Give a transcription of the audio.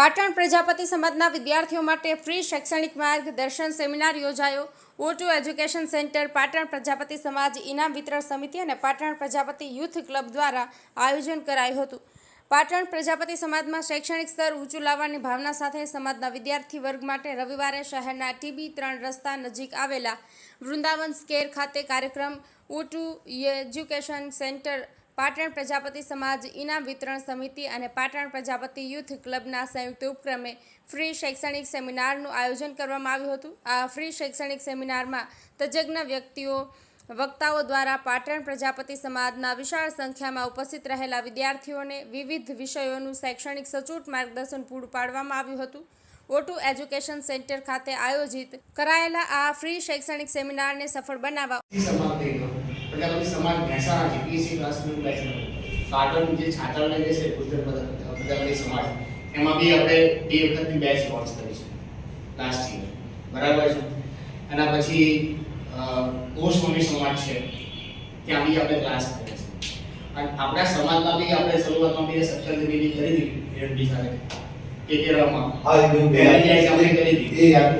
પાટણ પ્રજાપતિ સમાજના વિદ્યાર્થીઓ માટે ફ્રી શૈક્ષણિક માર્ગદર્શન સેમિનાર યોજાયો. O two education centre Patan Prajapati સમાજ ઇનામ વિતરણ સમિતિ અને પાટણ પ્રજાપતિ યુથ ક્લબ દ્વારા આયોજન કરાયું હતું. પાટણ પ્રજાપતિ સમાજમાં શૈક્ષણિક સ્તર ઊંચું લાવવાની ભાવના સાથે સમાજના વિદ્યાર્થી વર્ગ માટે રવિવારે શહેરના ટીબી ત્રણ રસ્તા નજીક આવેલા વૃંદાવન સ્કેર ખાતે કાર્યક્રમ O two education centre Patan Prajapati સમાજ ઇનામ વિતરણ સમિતિ અને પાટણ પ્રજાપતિ યુથ ક્લબના સંયુક્ત ઉપક્રમે ફ્રી શૈક્ષણિક સેમિનારનું આયોજન કરવામાં આવ્યું હતું. આ ફ્રી શૈક્ષણિક સેમિનારમાં તજજ્ઞ વ્યક્તિઓ, વક્તાઓ દ્વારા પાટણ પ્રજાપતિ સમાજના વિશાળ સંખ્યામાં ઉપસ્થિત રહેલા વિદ્યાર્થીઓને વિવિધ વિષયોનું શૈક્ષણિક સચોટ માર્ગદર્શન પૂરું પાડવામાં આવ્યું હતું. ઓટુ એજ્યુકેશન સેન્ટર ખાતે આયોજિત કરાયેલા આ ફ્રી શૈક્ષણિક સેમિનારને સફળ બનાવવા પ્રજાપતિ સમાજ મહેસાણા જીપીએસસી ક્લાસનું બેચલર પાટણ જે છાત્રાલય છે ગુજરાત પ્રજા- પ્રજાપતિ સમાજ એમાં બી આપણે બે વખતની બેચ લોન્ચ કરી છે લાસ્ટ યર બરાબર છે? એના પછી ગોસ્વામી સમાજ છે ત્યાં બી આપણે ક્લાસ કરે છે. અને આપણા સમાજમાં બી આપણે શરૂઆતમાં બી સત્તર દિનની કરી હતી એડમી સાથે કે કેરળમાં. હા એકદમ કરી